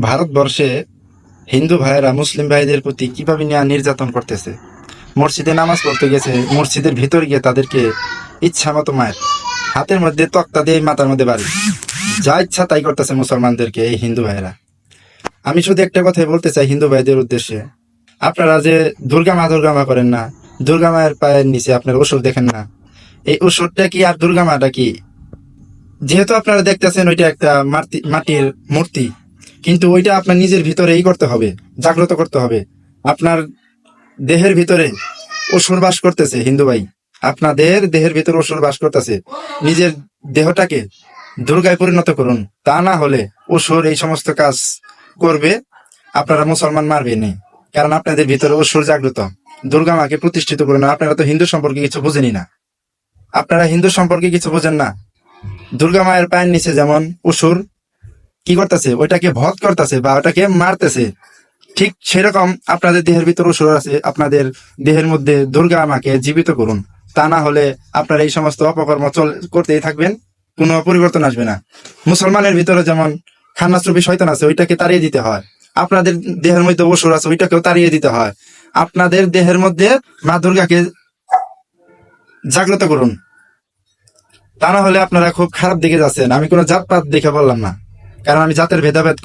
ভারতবর্ষে হিন্দু ভাইয়েরা, মুসলিম ভাইদের প্রতি কীভাবে নিয়ে নির্যাতন করতেছে? মসজিদে নামাজ পড়তে গেছে, মসজিদের ভিতর গিয়ে তাদেরকে ইচ্ছা মতো মায়ের হাতের মধ্যে তক্তা দিয়ে মাথার মধ্যে বাড়ি। যা ইচ্ছা তাই করতেছে মুসলমানদেরকে এই হিন্দু ভাইয়েরা। আমি শুধু একটা কথাই বলতে চাই হিন্দু ভাইদের উদ্দেশ্যে। আপনারা যে দুর্গা মা দুর্গা মা করেন না দুর্গা মায়ের পায়ের নিচে আপনার ওষুধ দেখেন না। এই ওষুধটা কি আর দুর্গা মাটা কি? যেহেতু আপনারা দেখতেছেন ওইটা একটা মাটি- মাটির মূর্তি। কিন্তু ওইটা আপনার নিজের ভিতরেই করতে হবে, জাগ্রত করতে হবে। আপনার দেহের ভিতরে অসুর বাস করতেছে, হিন্দু ভাই। আপনাদের দেহের ভিতরে অসুর বাস করতেছে। নিজের দেহটাকে দুর্গায় পরিণত করুন। তা না হলে অসুর এই সমস্ত কাজ করবে, আপনারা মুসলমান মারবে নেই কারণ আপনাদের ভিতরে অসুর জাগ্রত। দুর্গা মাকে প্রতিষ্ঠিত করুন আপনারা তো হিন্দু সম্পর্কে কিছু বুঝেনি না। আপনারা হিন্দু সম্পর্কে কিছু বোঝেন না। দুর্গা মায়ের পায়ের নিচে যেমন অসুর কি করতেছে? ওইটাকে ভত করতেছে বা ওটাকে মারতেছে। ঠিক সেরকম আপনাদের দেহের ভিতর অসুর আছে, আপনাদের দেহের মধ্যে দুর্গা মাকে জীবিত করুন। তা না হলে আপনারা এই সমস্ত অপকর্ম চল, করতেই থাকবেন, কোনো পরিবর্তন আসবে না। মুসলমানের ভিতরে যেমন খান্নাস্রবি শয়তান আছে, ওইটাকে তাড়িয়ে দিতে হয়। আপনাদের দেহের মধ্যে অসুর আছে, ওইটাকেও তাড়িয়ে দিতে হয়। আপনাদের দেহের মধ্যে মা দুর্গাকে জাগ্রত করুন। তা না হলে আপনারা খুব খারাপ দিকে যাচ্ছেন। আমি কোনো জাতপাত দেখে বললাম না। কারণ আমি জাতের ভেদাভেদ